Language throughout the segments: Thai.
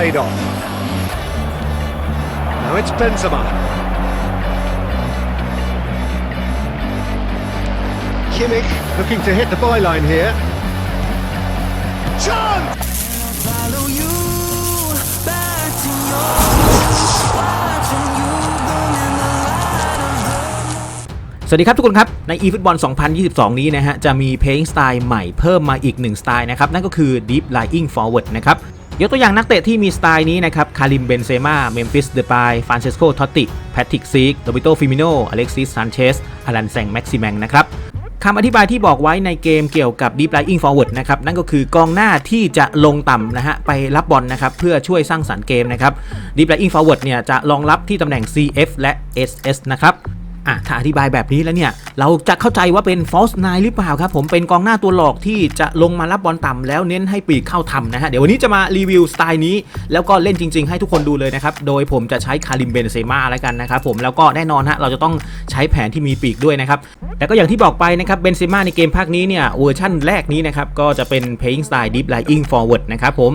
paid off. Now it's Benzema. Kimmich looking to hit the byline here. Chance! Your... สวัสดีครับทุกคนครับ ใน eFootball 2022 นี้นะฮะ จะมี playing style ใหม่เพิ่มมาอีก1สไตล์นะครับ นั่นก็คือ deep lying forward นะครับ ยกตัวอย่างนักเตะที่มีสไตล์นี้นะครับ คาริม เบนเซม่า เมมฟิส เดปาย ฟรานเชสโก ทอตติ แพทริกซีกโรบิโตฟิมิโน อเล็กซิส ซานเชสอลันแซง แม็กซิแมงนะครับคำอธิบายที่บอกไว้ในเกมเกี่ยวกับ deep lying forward นะครับ นั่นก็คือกองหน้าที่จะลงต่ำนะฮะ ไปรับบอลนะครับ เพื่อช่วยสร้างสรรค์เกมนะครับ deep lying forward เนี่ยจะรองรับที่ตำแหน่ง CF และ SS นะครับ อะถ้าอธิบายแบบนี้แล้วเนี่ย เราจะเข้าใจว่าเป็น false nine หรือเปล่าครับผมเป็นกองหน้าตัวหลอกที่จะลงมารับบอลต่ำแล้วเน้นให้ปีกเข้าทำนะฮะ เดี๋ยววันนี้จะมารีวิวสไตล์นี้ แล้วก็เล่นจริง ๆ ให้ทุกคนดูเลยนะครับ โดยผมจะใช้คาริมเบนเซม่าแล้วกันนะครับผมแล้วก็แน่นอนฮะเราจะต้องใช้แผนที่มีปีกด้วยนะครับแต่ก็อย่างที่บอกไปนะครับเบนเซม่าในเกมภาคนี้เนี่ยเวอร์ชั่นแรกนี้นะครับก็จะเป็น playing style deep lying forward นะครับผม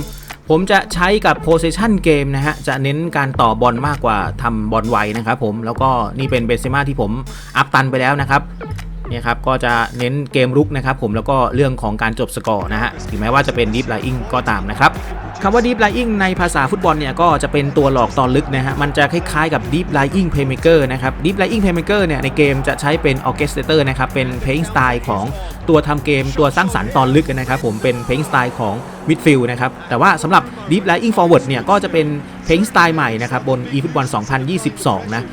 ผมจะใช้กับ possession game นะฮะ จะเน้นการต่อบอลมากกว่าทำบอลไวนะครับผม แล้วก็นี่เป็นเบนเซม่าที่ผมอัพตันไปแล้วนะครับ เนี่ยครับก็จะเน้นเกมรุกนะครับผมแล้วก็เรื่องของการจบสกอร์นะฮะถึงแม้ว่าจะเป็น deep lying ก็ตามนะครับคำว่า deep lying ในภาษาฟุตบอลเนี่ยก็จะเป็นตัวหลอกตอนลึกนะฮะ มันจะคล้ายๆกับ deep lying playmaker นะครับ deep lying playmaker เนี่ยในเกมจะใช้เป็น orchestrator นะครับ เป็น playing style ของตัวทำเกมตัวสร้างสรรค์ตอนลึกนะครับผมเป็น playing style ของ midfield นะครับ แต่ว่าสำหรับ deep lying forward เนี่ยก็จะเป็น playing style ใหม่นะครับบน eFootball 2022 นะ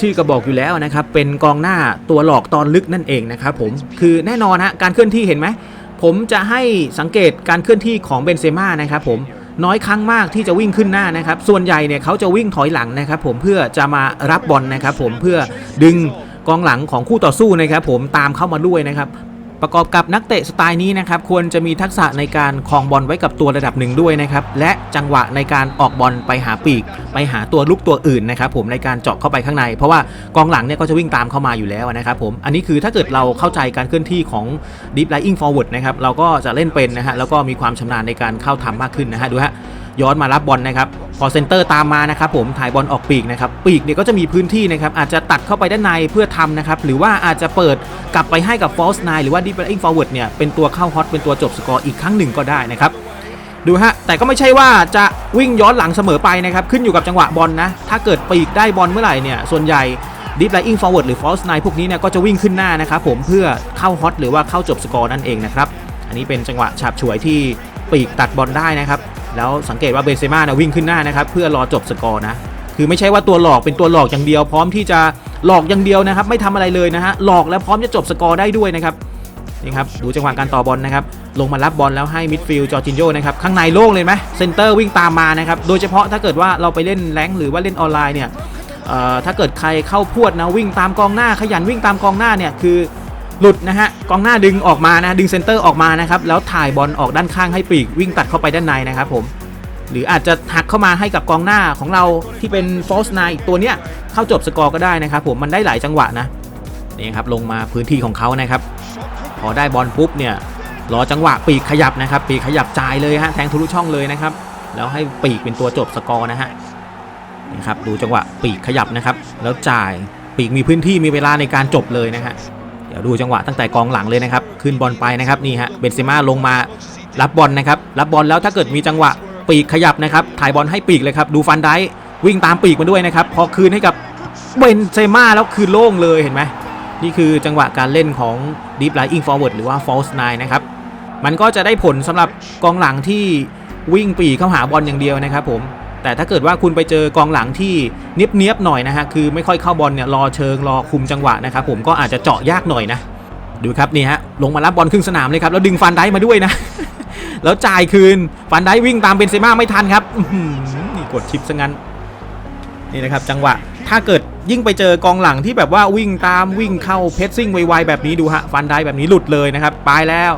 ชื่อก็บอกอยู่แล้วนะครับ เป็นกองหน้าตัวหลอกตอนลึกนั่นเองนะครับผม คือแน่นอนฮะการเคลื่อนที่เห็นไหม ผมจะให้สังเกตการเคลื่อนที่ของเบนเซม่านะครับผม น้อยครั้งมากที่จะวิ่งขึ้นหน้านะครับ ส่วนใหญ่เนี่ยเขาจะวิ่งถอยหลังนะครับผม เพื่อจะมารับบอลนะครับผม เพื่อดึงกองหลังของคู่ต่อสู้นะครับผมตามเข้ามาด้วยนะครับ ประกอบกับนักเตะสไตล์นี้นะครับควรจะมีทักษะในการคลองบอลไว้กับตัวระดับหนึ่งด้วยนะครับและจังหวะในการออกบอลไปหาปีก ไปหาตัวลุกตัวอื่นนะครับผมในการเจาะเข้าไปข้างใน เพราะว่ากองหลังเนี่ยก็จะวิ่งตามเข้ามาอยู่แล้วนะครับผมอันนี้คือถ้าเกิดเราเข้าใจการเคลื่อนที่ของ deep lying forward นะครับเราก็จะเล่นเป็นนะฮะแล้วก็มีความชำนาญในการเข้าทำมากขึ้นนะฮะดูฮะ ย้อนมารับบอลนะครับพอเซนเตอร์ตามมานะครับผมถ่ายบอลออกปีกนะครับปีกเนี่ยก็จะมีพื้นที่นะครับอาจจะตัดเข้าไปด้านในเพื่อทำนะครับหรือว่าอาจจะเปิดกลับไปให้กับ false nine หรือว่า deep lying forward เนี่ยเป็นตัวเข้าฮอตเป็นตัวจบสกอร์อีกครั้งหนึ่งก็ได้นะครับดูฮะแต่ก็ไม่ใช่ว่าจะวิ่งย้อนหลังเสมอไปนะครับขึ้นอยู่กับจังหวะบอลนะถ้าเกิดปีกได้บอลเมื่อไหร่เนี่ยส่วนใหญ่ deep lying forward หรือ false nine พวกนี้เนี่ยก็จะวิ่งขึ้นหน้านะครับผมเพื่อเข้าฮอตหรือว่าเข้าจบสกอร์นั่นเองนะครับอันนี้เป็นจังหวะฉาบฉวยที่ปีกตัดบอลได้นะครับ แล้วสังเกตว่าเบนเซม่านะวิ่งขึ้นหน้านะครับเพื่อรอจบสกอร์นะคือไม่ใช่ว่าตัวหลอกเป็นตัวหลอกอย่างเดียว พร้อมที่จะหลอกอย่างเดียวนะครับ ไม่ทำอะไรเลยนะฮะหลอกแล้วพร้อมจะจบสกอร์ได้ด้วยนะครับนี่ครับดูจังหวะการต่อบอลนะครับลงมารับบอลแล้วให้มิดฟิลด์จอร์จินโยนะครับข้างในโล่งเลยไหมเซนเตอร์วิ่งตามมานะครับโดยเฉพาะถ้าเกิดว่าเราไปเล่นแรงหรือว่าเล่นออนไลน์เนี่ยถ้าเกิดใครเข้าพวดนะวิ่งตามกองหน้าขยันวิ่งตามกองหน้าเนี่ยคือ หลุดนะฮะกองหน้าดึงออกมานะดึงเซนเตอร์ออกมานะครับแล้วถ่ายบอลออกด้านข้างให้ปีกวิ่งตัดเข้าไปด้านในนะครับผมหรืออาจจะหักเข้ามาให้กับกองหน้าของเราที่เป็น false nine อีกตัวเนี้ยเข้าจบสกอร์ก็ได้นะครับผมมันได้หลายจังหวะนะนี่ครับลงมาพื้นที่ของเขานะครับ พอได้บอลปุ๊บเนี่ยรอจังหวะปีกขยับนะครับ ปีกขยับจ่ายเลยฮะแทงทะลุช่องเลยนะครับ แล้วให้ปีกเป็นตัวจบสกอร์นะฮะนี่ครับดูจังหวะปีกขยับนะครับ แล้วจ่ายปีกมีพื้นที่มีเวลาในการจบเลยนะฮะ ดี๋ยวดูจังหวะตั้งแต่กองหลังเลยนะครับขึ้นบอลไปนะครับนี่ฮะเบนเซม่าลงมารับบอลนะครับรับบอลแล้วถ้าเกิดมีจังหวะปีกขยับนะครับถ่ายบอลให้ปีกเลยครับดูฟันได้วิ่งตามปีกมาด้วยนะครับพอคืนให้กับเบนเซม่าแล้วคืนโล่งเลยเห็นไหมนี่คือจังหวะการเล่นของ Deep Lying Forward หรือว่า False Nine นะครับมันก็จะได้ผลสำหรับกองหลังที่วิ่งปรีเข้าหาบอลอย่างเดียวนะครับผม แต่ถ้าเกิดว่าคุณไปเจอกองหลังที่เนียบๆหน่อยนะฮะคือไม่ค่อยเข้าบอลเนี่ยรอเชิงรอคุมจังหวะนะครับผมก็อาจจะเจาะยากหน่อยนะดูครับนี่ฮะลงมารับบอลครึ่งสนามเลยครับแล้วดึงฟันได้มาด้วยนะ แล้วจ่ายคืนฟันได้วิ่งตามเบนเซม่าไม่ทันครับนี่กดชิปซะงั้นนี่นะครับจังหวะถ้าเกิดยิ่งไปเจอกองหลังที่แบบว่าวิ่งตามวิ่งเข้าเพสซิ่งไวๆแบบนี้ดูฮะฟันได้แบบนี้หลุดเลยนะครับไปแล้ว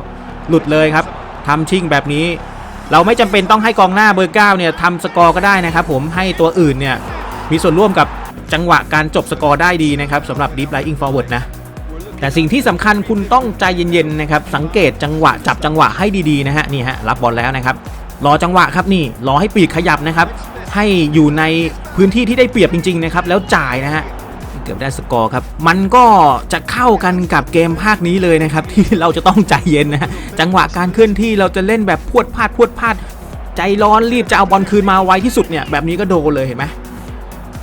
หลุดเลยครับทำชิ่งแบบนี้ เราไม่จำเป็นต้องให้กองหน้าเบอร์เก้าเนี่ยทำสกอร์ก็ได้นะครับผมให้ตัวอื่นเนี่ยมีส่วนร่วมกับจังหวะการจบสกอร์ได้ดีนะครับสำหรับ Deep Lying Forward นะแต่สิ่งที่สำคัญคุณต้องใจเย็นๆนะครับสังเกตจังหวะจับจังหวะให้ดีๆนะฮะนี่ฮะรับบอลแล้วนะครับรอจังหวะครับนี่รอให้ปีกขยับนะครับให้อยู่ในพื้นที่ที่ได้เปรียบจริงๆนะครับแล้วจ่ายนะฮะ กือบได้สกอร์ครับ มันก็จะเข้ากันกับเกมภาคนี้เลยนะครับ ที่เราจะต้องใจเย็นนะจังหวะการเคลื่อนที่เราจะเล่นแบบพวดพลาดพวดพลาด ใจร้อนรีบจะเอาบอลคืนมาไวที่สุดเนี่ยแบบนี้ก็โดนเลยเห็นไหม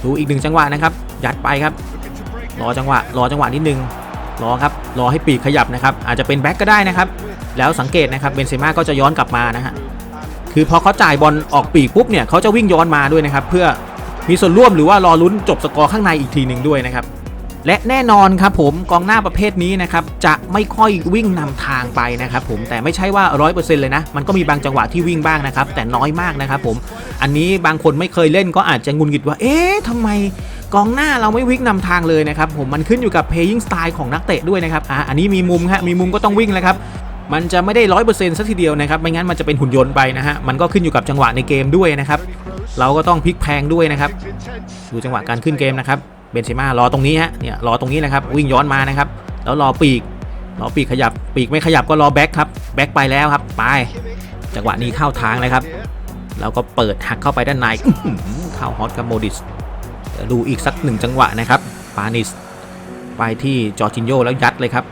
ดูอีกหนึ่งจังหวะนะครับยัดไปครับ รอจังหวะ รอจังหวะนิดนึงรอครับรอให้ปีกขยับนะครับ อาจจะเป็นแบ็กก็ได้นะครับ แล้วสังเกตนะครับเบนเซม่าก็จะย้อนกลับมานะฮะคือพอเขาจ่ายบอลออกปีกปุ๊บเนี่ยเขาจะวิ่งย้อนมาด้วยนะครับ เพื่อ มีส่วนร่วมหรือว่ารอลุ้นจบสกอร์ข้างในอีกทีหนึ่งด้วยนะครับและแน่นอนครับผมกองหน้าประเภทนี้นะครับจะไม่ค่อยวิ่งนำทางไปนะครับผมแต่ไม่ใช่ว่า 100%เลยนะ มันก็มีบางจังหวะที่วิ่งบ้างนะครับแต่น้อยมากนะครับผมอันนี้บางคนไม่เคยเล่นก็อาจจะงุนงิดว่า เอ๊ะทำไมกองหน้าเราไม่วิ่งนำทางเลยนะครับผมมันขึ้นอยู่กับ playing style ของนักเตะด้วยนะครับอะอันนี้มีมุมฮะมีมุมก็ต้องวิ่งแล้วครับมันจะไม่ได้ร้อยเปอร์เซ็นต์ซะทีเดียวนะครับไม่งั้นมันจะเป็นหุ่นยนต์ไปนะฮะมันก็ขึ้นอยู่กับจังหวะในเกมด้วยนะครับ เราก็ต้องพลิกแพงด้วยนะครับ ดูจังหวะการขึ้นเกมนะครับ เบนเซม่ารอตรงนี้ฮะ เนี่ยรอตรงนี้นะครับ วิ่งย้อนมานะครับ แล้วรอปีก รอปีกขยับ ปีกไม่ขยับก็รอแบ็คครับ แบ็คไปแล้วครับ ไป จังหวะนี้เข้าทางเลยครับ แล้วก็เปิดหักเข้าไปด้านในเข้าฮอตกับโมดิส ดูอีกสักหนึ่งจังหวะนะครับ ปานิส ไปที่จอร์จินโยแล้วยัดเลยครับ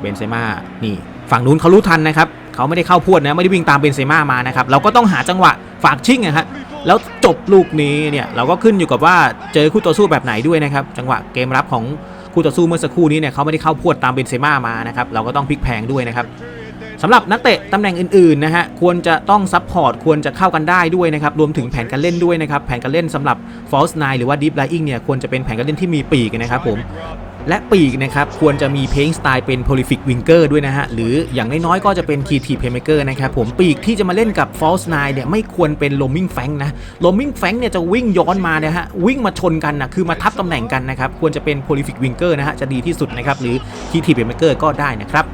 เบนเซม่า นี่ ฝั่งนู้นเขารู้ทันนะครับ เขาไม่ได้เข้าพวดนะ ไม่ได้วิ่งตามเบนเซม่ามานะครับ เราก็ต้องหาจังหวะฝากชิ่งนะฮะ แล้วจบลูกนี้เนี่ยเราก็ขึ้นอยู่กับว่าเจอคู่ต่อสู้แบบไหนด้วยนะครับ จังหวะเกมรับของคู่ต่อสู้เมื่อสักครู่นี้เนี่ยเขาไม่ได้เข้าพวดตามเบนเซม่ามานะครับเราก็ต้องพลิกแพงด้วยนะครับสำหรับนักเตะตำแหน่งอื่นๆนะฮะควรจะต้องซัพพอร์ตควรจะเข้ากันได้ด้วยนะครับรวมถึงแผนการเล่นด้วยนะครับแผนการเล่นสำหรับ false nine หรือว่า deep lying เนี่ยควรจะเป็นแผนการเล่นที่มีปีกนะครับผม และปีกนะครับควรจะมี playing style เป็น prolific winger ด้วยนะฮะ หรืออย่างน้อยๆก็จะเป็น creative playmaker นะครับผมปีกที่จะมาเล่นกับ false nine เนี่ยไม่ควรเป็น roaming flank นะ roaming flank เนี่ยจะวิ่งย้อนมานะฮะ วิ่งมาชนกันนะคือมาทับตำแหน่งกันนะครับ ควรจะเป็น prolific winger นะฮะ จะดีที่สุดนะครับ หรือ creative playmaker ก็ได้นะครับ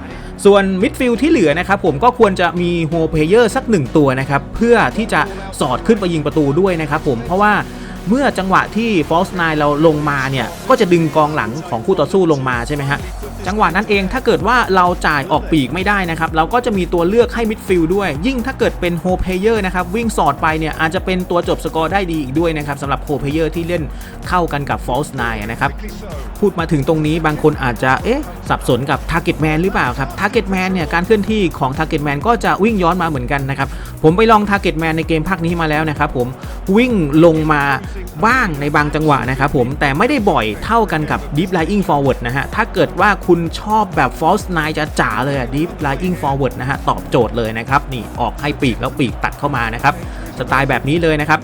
ส่วนมิดฟิลด์ที่เหลือนะครับผมก็ควรจะมีโฮเพเยอร์สักหนึ่งตัวนะครับ เพื่อที่จะสอดขึ้นไปยิงประตูด้วยนะครับผมเพราะว่า เมื่อจังหวะที่ฟอสไนเราลงมาเนี่ยก็จะดึงกองหลังของคู่ต่อสู้ลงมาใช่ไหมฮะ จังหวะนั้นเองถ้าเกิดว่าเราจ่ายออกปีกไม่ได้นะครับ เราก็จะมีตัวเลือกให้มิดฟิลด์ด้วย ยิ่งถ้าเกิดเป็นโฮเพเยอร์นะครับวิ่งสอดไปเนี่ยอาจจะเป็นตัวจบสกอร์ได้ดีอีกด้วยนะครับสำหรับโฮเพเยอร์ที่เล่นเข้ากันกับฟอลสไนนะครับพูดมาถึงตรงนี้บางคนอาจจะเอ๊ะสับสนกับ Target Man หรือเปล่าครับ Target Man เนี่ยการเคลื่อนที่ของ Target Man ก็จะวิ่งย้อนมาเหมือนกันนะครับผมไปลอง Target Man ในเกมภาคนี้มาแล้วนะครับผมวิ่งลงมาบ้างในบางจังหวะนะครับผมแต่ไม่ได้บ่อยเท่ากันกับ Deep Lying Forward นะฮะถ้าเกิดว่าคุณชอบแบบ False Nine จะจ๋าเลยอะ Deep Lying Forward นะฮะ ตอบโจทย์เลยนะครับ นี่ออกให้ปีกแล้วปีกตัดเข้ามานะครับ สไตล์แบบนี้เลยนะครับ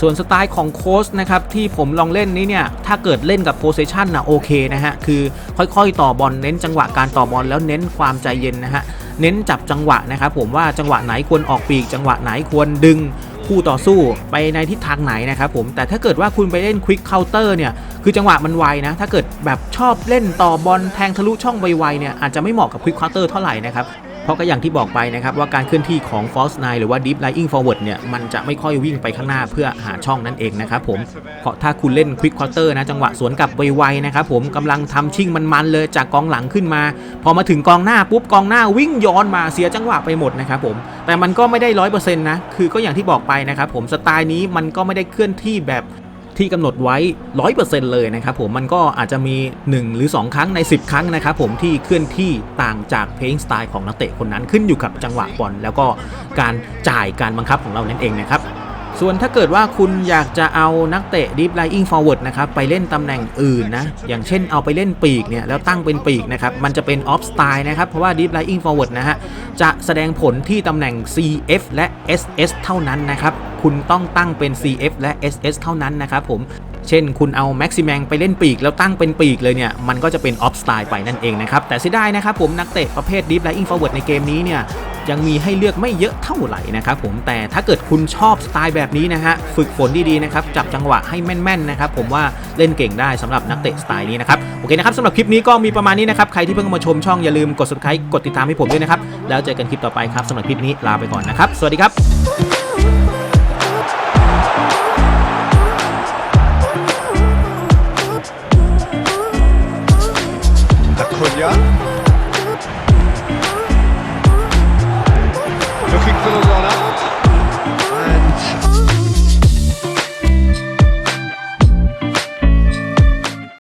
ส่วนสไตล์ของโค้ชนะครับที่ผมลองเล่นนี้เนี่ย ถ้าเกิดเล่นกับโพ s ซชันนะโอเคนะฮะ คือค่อยๆ ต่อบอลเน้นจังหวะการต่อบอลแล้วเน้นความใจเย็นนะฮะเน้นจับจังหวะนะครับผมว่าจังหวะไหนควรออกปีก จังหวะไหนควรดึง คู่ต่อสู้ไปในทิศทางไหนนะครับผมแต่ถ้าเกิดว่าคุณไปเล่นควิกเคาน์เตอร์เนี่ยคือจังหวะมันไวนะ ถ้าเกิดแบบชอบเล่นต่อบอลแทงทะลุช่องไวๆเนี่ยอาจจะไม่เหมาะกับควิกเคาน์เตอร์เท่าไหร่นะครับ เพราะก็อย่างที่บอกไปนะครับว่าการเคลื่อนที่ของ False Nine หรือว่า Deep Lying Forward เนี่ยมันจะไม่ค่อยวิ่งไปข้างหน้าเพื่อหาช่องนั่นเองนะครับผมเพราะถ้าคุณเล่น Quick Quarter นะจังหวะสวนกลับไวๆนะครับผมกำลังทำชิ่งมันๆเลยจากกองหลังขึ้นมา พอมาถึงกองหน้าปุ๊บกองหน้าวิ่งย้อนมาเสียจังหวะไปหมดนะครับผมแต่มันก็ไม่ได้ร้อยเปอร์เซ็นต์นะคือก็อย่างที่บอกไปนะครับผมสไตล์นี้มันก็ไม่ได้เคลื่อนที่แบบ ที่กำหนดไว้ 100%เลยนะครับผมมันก็อาจจะมี 1 หรือ 2 ครั้งใน 10 ครั้งนะครับผมที่เคลื่อนที่ต่างจากเพลงสไตล์ของนักเตะคนนั้นขึ้นอยู่กับจังหวะบอลแล้วก็การจ่ายการบังคับของเรานั่นเองนะครับ ส่วนถ้าเกิดว่าคุณอยากจะเอานักเตะ deep lying forward นะครับ ไปเล่นตำแหน่งอื่นนะ อย่างเช่นเอาไปเล่นปีกเนี่ย แล้วตั้งเป็นปีกนะครับ มันจะเป็น off style นะครับ เพราะว่า deep lying forward นะฮะ จะแสดงผลที่ตำแหน่ง CF และ SS เท่านั้นนะครับ คุณต้องตั้งเป็น CF และ SS เท่านั้นนะครับผมเช่น คุณเอา Maximax ไปเล่นปีก แล้วตั้งเป็นปีกเลยเนี่ย มันก็จะเป็น off style ไปนั่นเองนะครับ แต่เสียดายนะครับผมนักเตะประเภท deep lying forward ในเกมนี้เนี่ย ยังมีให้เลือกไม่เยอะเท่าไหร่นะครับผมแต่ถ้าเกิดคุณชอบสไตล์แบบนี้นะฮะฝึกฝนดีๆนะครับจับจังหวะให้แม่นๆนะครับผมว่าเล่นเก่งได้สำหรับนักเตะสไตล์นี้นะครับโอเคนะครับสำหรับคลิปนี้ก็มีประมาณนี้นะครับใครที่เพิ่งมาชมช่องอย่าลืมกด subscribe กดติดตามให้ผมด้วยนะครับแล้วเจอกันคลิปต่อไปครับสำหรับคลิปนี้ลาไปก่อนนะครับ สวัสดีครับ